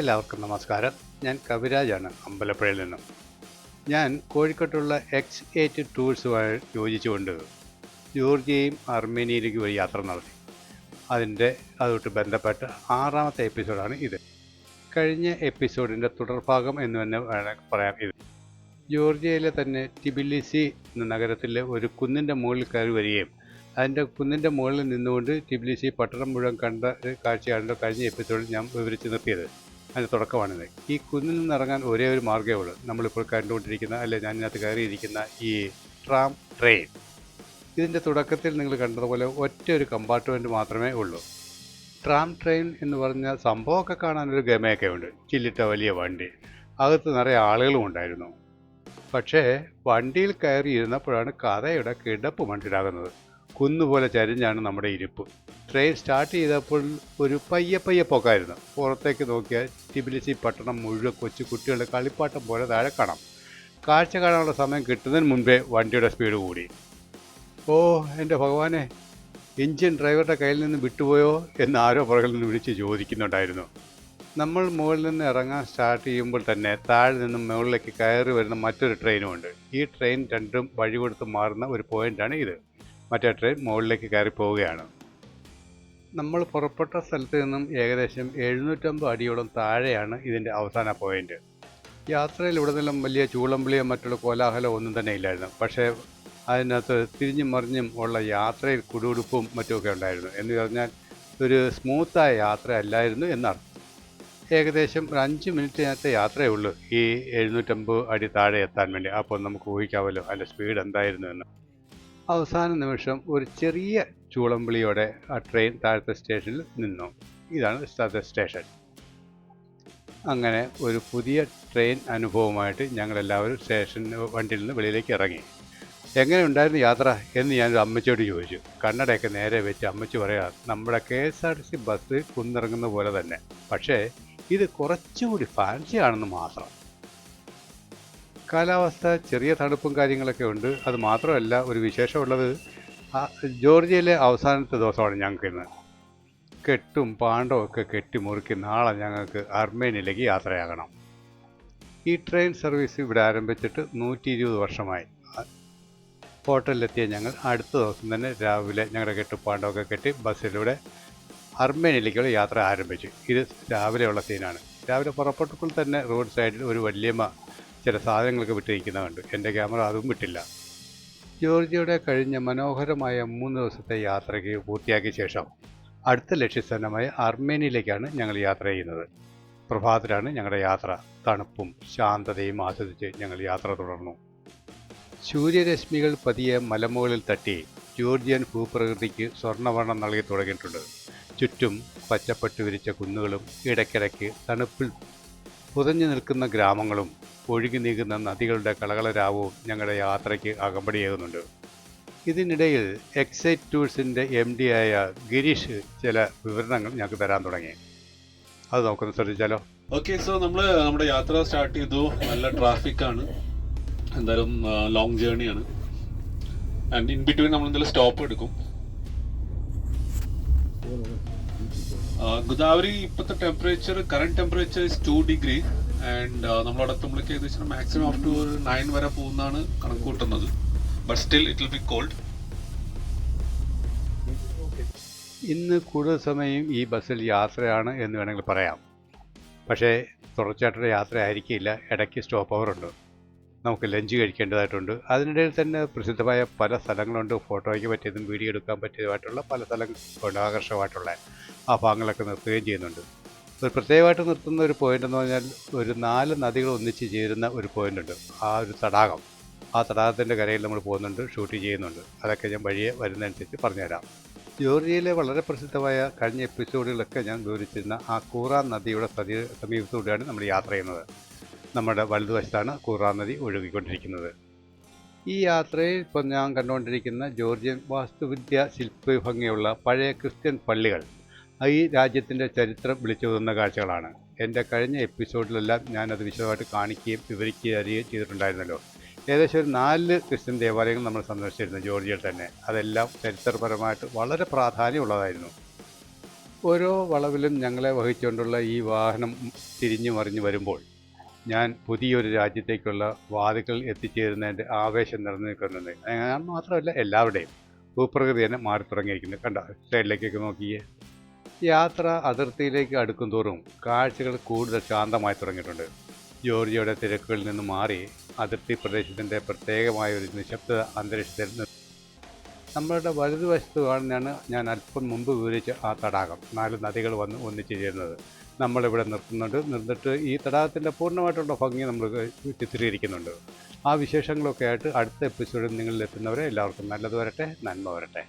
എല്ലാവർക്കും നമസ്കാരം. ഞാൻ കവിരാജാണ് അമ്പലപ്പുഴയിൽ നിന്നും. ഞാൻ കോഴിക്കോട്ടുള്ള എക്സ് എയ്റ്റ് ടൂഴ്സുമായി യോജിച്ചുകൊണ്ട് ജോർജിയയും അർമേനിയയിലേക്ക് ഒരു യാത്ര നടത്തി. അതിന്റെ അതുമായിട്ട് ബന്ധപ്പെട്ട ആറാമത്തെ എപ്പിസോഡാണ് ഇത്. കഴിഞ്ഞ എപ്പിസോഡിന്റെ തുടർഭാഗം എന്ന് തന്നെ വേണമെങ്കിൽ പറയാം ഇത്. ജോർജിയയിലെ തന്നെ ടിബിലിസി എന്ന നഗരത്തിലെ ഒരു കുന്നിന്റെ മുകളിൽ കയറി വരികയും അതിന്റെ കുന്നിന്റെ മുകളിൽ നിന്നുകൊണ്ട് ടിബിലിസി പട്ടണം മുഴുവൻ കണ്ട കാഴ്ചയാണല്ലോ കാഴ്ചയാണ് കഴിഞ്ഞ എപ്പിസോഡിൽ ഞാൻ വിവരിച്ച് നിർത്തിയത്. അതിന്റെ തുടക്കമാണിത്. ഈ കുന്നിൽ നിന്ന് ഇറങ്ങാൻ ഒരേ ഒരു മാർഗമേ ഉള്ളൂ. നമ്മളിപ്പോൾ കണ്ടുകൊണ്ടിരിക്കുന്ന അല്ലെ ഞാൻ ഇതിനകത്ത് കയറിയിരിക്കുന്ന ഈ ട്രാം ട്രെയിൻ ഇതിന്റെ തുടക്കത്തിൽ നിങ്ങൾ കണ്ടതുപോലെ ഒറ്റ ഒരു കമ്പാർട്ട്മെന്റ് മാത്രമേ ഉള്ളൂ. ട്രാം ട്രെയിൻ എന്ന് പറഞ്ഞ സംഭവമൊക്കെ കാണാനൊരു ഗമയൊക്കെ ഉണ്ട്. ചില്ലിട്ട വലിയ വണ്ടി. അകത്ത് നിറയെ ആളുകളും ഉണ്ടായിരുന്നു. പക്ഷേ വണ്ടിയിൽ കയറി ഇരുന്നപ്പോഴാണ് കഥയുടെ കിടപ്പ് മനസ്സിലാകുന്നത്. കുന്നുപോലെ ചരിഞ്ഞാണ് നമ്മുടെ ഇരിപ്പ്. ട്രെയിൻ സ്റ്റാർട്ട് ചെയ്തപ്പോൾ ഒരു പയ്യ പയ്യ പോക്കായിരുന്നു. പുറത്തേക്ക് നോക്കിയാൽ ടിബിലിസി പട്ടണം മുഴുവൻ കൊച്ചു കുട്ടികളുടെ കളിപ്പാട്ടം പോലെ താഴെ കാണാം. കാഴ്ച കാണാനുള്ള സമയം കിട്ടുന്നതിന് മുൻപേ വണ്ടിയുടെ സ്പീഡ് കൂടി. ഓ എന്റെ ഭഗവാനെ എഞ്ചിൻ ഡ്രൈവറുടെ കയ്യിൽ നിന്ന് വിട്ടുപോയോ എന്ന് ആരോ പുറകിൽ നിന്ന് വിളിച്ച് ചോദിക്കുന്നുണ്ടായിരുന്നു. നമ്മൾ മുകളിൽ നിന്ന് ഇറങ്ങാൻ സ്റ്റാർട്ട് ചെയ്യുമ്പോൾ തന്നെ താഴെ നിന്നും മുകളിലേക്ക് കയറി വരുന്ന മറ്റൊരു ട്രെയിനുമുണ്ട് ഈ ട്രെയിൻ രണ്ടും വഴി കൊടുത്ത് മാറുന്ന ഒരു പോയിന്റാണ് ഇത്. മറ്റേ ട്രെയിൻ മുകളിലേക്ക് കയറി പോവുകയാണ്. നമ്മൾ പുറപ്പെട്ട സ്ഥലത്ത് നിന്നും ഏകദേശം എഴുന്നൂറ്റമ്പത് അടിയോളം താഴെയാണ് ഇതിന്റെ അവസാന പോയിന്റ്. യാത്രയിലുടനീളം വലിയ ചൂളമ്പിളിയോ മറ്റുള്ള കോലാഹലമോ ഒന്നും തന്നെ ഇല്ലായിരുന്നു. പക്ഷേ അതിനകത്ത് തിരിഞ്ഞും മറിഞ്ഞും ഉള്ള യാത്രയിൽ കുടുകുടുപ്പും മറ്റുമൊക്കെ ഉണ്ടായിരുന്നു. എന്ന് പറഞ്ഞാൽ ഒരു സ്മൂത്തായ യാത്ര അല്ലായിരുന്നു എന്നർത്ഥം. ഏകദേശം ഒരു അഞ്ച് മിനിറ്റിനകത്തെ യാത്രയേ ഉള്ളൂ ഈ എഴുന്നൂറ്റമ്പത് അടി താഴെ എത്താൻ വേണ്ടി. അപ്പോൾ നമുക്ക് ഊഹിക്കാമല്ലോ അതിന്റെ സ്പീഡ് എന്തായിരുന്നു എന്ന്. അവസാന നിമിഷം ഒരു ചെറിയ ചൂളമ്പിളിയോടെ ആ ട്രെയിൻ താഴത്തെ സ്റ്റേഷനിൽ നിന്നു. ഇതാണ് സ്ഥലത്തെ സ്റ്റേഷൻ അങ്ങനെ ഒരു പുതിയ ട്രെയിൻ അനുഭവമായിട്ട് ഞങ്ങളെല്ലാവരും സ്റ്റേഷൻ വണ്ടിയിൽ നിന്ന് വെളിയിലേക്ക് ഇറങ്ങി. എങ്ങനെ ഉണ്ടായിരുന്നു യാത്ര? എന്ന് ഞാനൊരു അമ്മച്ചിയോട് ചോദിച്ചു. കണ്ണടയൊക്കെ നേരെ വെച്ച് അമ്മച്ചി പറയാ നമ്മുടെ K S R T C bus കുന്നിറങ്ങുന്ന പോലെ തന്നെ. പക്ഷേ ഇത് കുറച്ചുകൂടി ഫാൻസി ആണെന്ന് മാത്രം. കാലാവസ്ഥ ചെറിയ തണുപ്പും കാര്യങ്ങളൊക്കെ ഉണ്ട്. അത് മാത്രമല്ല ഒരു വിശേഷമുള്ളത് ജോർജിയയിലെ അവസാനത്തെ ദിവസമാണ് ഞങ്ങൾക്ക് ഇന്ന്. കെട്ടും പാണ്ടവും ഒക്കെ കെട്ടി മുറുക്കി നാളെ ഞങ്ങൾക്ക് അർമേനിയയിലേക്ക് യാത്രയാകണം. ഈ ട്രെയിൻ സർവീസ് ഇവിടെ ആരംഭിച്ചിട്ട് നൂറ്റി ഇരുപത് വർഷമായി. ഹോട്ടലിലെത്തിയ ഞങ്ങൾ അടുത്ത ദിവസം തന്നെ രാവിലെ ഞങ്ങളുടെ കെട്ടുപാണ്ടമൊക്കെ കെട്ടി ബസ്സിലൂടെ അർമേനിയയിലേക്കുള്ള യാത്ര ആരംഭിച്ചു. ഇത് രാവിലെയുള്ള സീനാണ്. രാവിലെ പുറപ്പെട്ടപ്പോൾ തന്നെ റോഡ് സൈഡിൽ ഒരു വല്യമ്മ ചില സാധനങ്ങളൊക്കെ വിട്ടിരിക്കുന്ന കണ്ടു. എന്റെ ക്യാമറ അതും വിട്ടില്ല. ജോർജിയുടെ കഴിഞ്ഞ മനോഹരമായ മൂന്ന് ദിവസത്തെ യാത്രയ്ക്ക് പൂർത്തിയാക്കിയ ശേഷം അടുത്ത ലക്ഷ്യസ്ഥാനമായ അർമേനിയയിലേക്കാണ് ഞങ്ങൾ യാത്ര ചെയ്യുന്നത്. പ്രഭാതത്തിലാണ് ഞങ്ങളുടെ യാത്ര. തണുപ്പും ശാന്തതയും ആസ്വദിച്ച് ഞങ്ങൾ യാത്ര തുടർന്നു. സൂര്യരശ്മികൾ പതിയെ മലമുകളിൽ തട്ടി ജോർജിയൻ ഭൂപ്രകൃതിക്ക് സ്വർണവർണം നൽകി തുടങ്ങിയിട്ടുണ്ട്. ചുറ്റും പച്ചപ്പട്ട് വിരിച്ച കുന്നുകളും ഇടയ്ക്കിടയ്ക്ക് തണുപ്പിൽ പുതഞ്ഞു നിൽക്കുന്ന ഗ്രാമങ്ങളും ഒഴുകി നീങ്ങുന്ന നദികളുടെ കളകളരാവും ഞങ്ങളുടെ യാത്രയ്ക്ക് അകമ്പടിയേകുന്നുണ്ട്. ഇതിനിടയിൽ എക്സൈറ്റ് ടൂൾസിന്റെ എം ഡി ആയ ഗിരീഷ് ചില വിവരണങ്ങൾ ഞങ്ങൾക്ക് തരാൻ തുടങ്ങി. അത് നമുക്കൊന്ന് ശ്രദ്ധിച്ചാലോ? ഓക്കെ സോ നമ്മൾ നമ്മുടെ യാത്ര സ്റ്റാർട്ട് ചെയ്തു. നല്ല ട്രാഫിക് ആണ്. എന്തായാലും ലോങ് ജേർണിയാണ് ആൻഡ് ഇൻ ബിറ്റ്വീൻ നമ്മൾ എന്തെങ്കിലും സ്റ്റോപ്പ് എടുക്കും. ഗോദാവരി ഇപ്പോഴത്തെ temperature current temperature is two degree and നമ്മളവിടെ എത്തുമ്പോഴേക്ക് ഏകദേശം മാക്സിമം അപ് ടു നയൻ വരെ പോകുന്നതാണ് കണക്ക് കൂട്ടുന്നത് but still it will be cold ഇന്ന് കൂടുതൽ സമയം ഈ ബസ്സിൽ യാത്രയാണ് എന്ന് വേണമെങ്കിൽ പറയാം. പക്ഷേ തുടർച്ചയായിട്ടുള്ള യാത്ര ആയിരിക്കില്ല. ഇടയ്ക്ക് സ്റ്റോപ്പ് ഓവറുണ്ട് നമുക്ക് ലഞ്ച് കഴിക്കേണ്ടതായിട്ടുണ്ട്. അതിനിടയിൽ തന്നെ പ്രസിദ്ധമായ പല സ്ഥലങ്ങളുണ്ട്. ഫോട്ടോയ്ക്ക് പറ്റിയതും വീഡിയോ എടുക്കാൻ പറ്റിയതുമായിട്ടുള്ള പല സ്ഥലങ്ങൾ ആകർഷകമായിട്ടുള്ള ആ ഭാഗങ്ങളൊക്കെ നിർത്തുകയും ചെയ്യുന്നുണ്ട്. ഒരു പ്രത്യേകമായിട്ട് നിർത്തുന്ന ഒരു പോയിന്റ് എന്ന് പറഞ്ഞാൽ ഒരു നാല് നദികൾ ഒന്നിച്ച് ചേരുന്ന ഒരു പോയിന്റ് ഉണ്ട്. ആ ഒരു തടാകം. ആ തടാകത്തിന്റെ കരയിൽ നമ്മൾ പോകുന്നുണ്ട് ഷൂട്ട് ചെയ്യുന്നുണ്ട്. അതൊക്കെ ഞാൻ വഴിയെ വരുന്നതനുസരിച്ച് പറഞ്ഞുതരാം. ജോർജിയയിലെ വളരെ പ്രസിദ്ധമായ കഴിഞ്ഞ എപ്പിസോഡുകളൊക്കെ ഞാൻ വിവരിച്ചിരുന്ന ആ കൂറ നദിയുടെ സതി സമീപത്തൂടെയാണ് നമ്മൾ യാത്ര ചെയ്യുന്നത്. നമ്മുടെ വലതുവശത്താണ് കൂറ നദി ഒഴുകിക്കൊണ്ടിരിക്കുന്നത്. ഈ യാത്രയിൽ ഇപ്പം ഞാൻ കണ്ടുകൊണ്ടിരിക്കുന്ന ജോർജിയൻ വാസ്തുവിദ്യ ശില്പഭംഗിയുള്ള പഴയ ക്രിസ്ത്യൻ പള്ളികൾ ഈ രാജ്യത്തിന്റെ ചരിത്രം വിളിച്ചോതുന്ന കാഴ്ചകളാണ്. എന്റെ കഴിഞ്ഞ എപ്പിസോഡിലെല്ലാം ഞാനത് വിശദമായിട്ട് കാണിക്കുകയും വിവരിക്കുകയും അറിയുകയും ചെയ്തിട്ടുണ്ടായിരുന്നല്ലോ. ഏകദേശം ഒരു നാല് ക്രിസ്ത്യൻ ദേവാലയങ്ങൾ നമ്മൾ സന്ദർശിച്ചിരുന്നു ജോർജിയയിൽ തന്നെ. അതെല്ലാം ചരിത്രപരമായിട്ട് വളരെ പ്രാധാന്യമുള്ളതായിരുന്നു. ഓരോ വളവിലും ഞങ്ങളെ വഹിച്ചുകൊണ്ടുള്ള ഈ വാഹനം തിരിഞ്ഞു മറിഞ്ഞു വരുമ്പോൾ ഞാൻ പുതിയൊരു രാജ്യത്തേക്കുള്ള വാതുക്കൾ എത്തിച്ചേരുന്നതിന്റെ ആവേശം നിറഞ്ഞു നിൽക്കുന്നുണ്ട് ഞാൻ മാത്രമല്ല എല്ലാവരുടെയും ഭൂപ്രകൃതി തന്നെ മാറി തുടങ്ങിയിരിക്കുന്നത് കണ്ട സൈഡിലേക്കൊക്കെ നോക്കിയേ. യാത്ര അതിർത്തിയിലേക്ക് അടുക്കും തോറും കാഴ്ചകൾ കൂടുതൽ ശാന്തമായി തുടങ്ങിയിട്ടുണ്ട്. ജോർജിയയുടെ തിരക്കുകളിൽ നിന്ന് മാറി അതിർത്തി പ്രദേശത്തിന്റെ പ്രത്യേകമായ ഒരു നിശബ്ദ അന്തരീക്ഷത്തിൽ നമ്മളുടെ വലതുവശത്ത് കാണുന്നതാണ് ഞാൻ അല്പം മുമ്പ് വിവരിച്ച ആ തടാകം. നാല് നദികൾ വന്ന് ഒന്നിച്ചു ചേരുന്നത്. നമ്മളിവിടെ നിർത്തുന്നുണ്ട്. നിർന്നിട്ട് ഈ തടാകത്തിന്റെ പൂർണമായിട്ടുള്ള ഭംഗി നമ്മൾ ചിത്രീകരിക്കുന്നുണ്ട്. ആ വിശേഷങ്ങളൊക്കെ ആയിട്ട് അടുത്ത എപ്പിസോഡിൽ നിങ്ങളിൽ എത്തുന്നവരെ എല്ലാവർക്കും നല്ലത് വരട്ടെ നന്മ വരട്ടെ.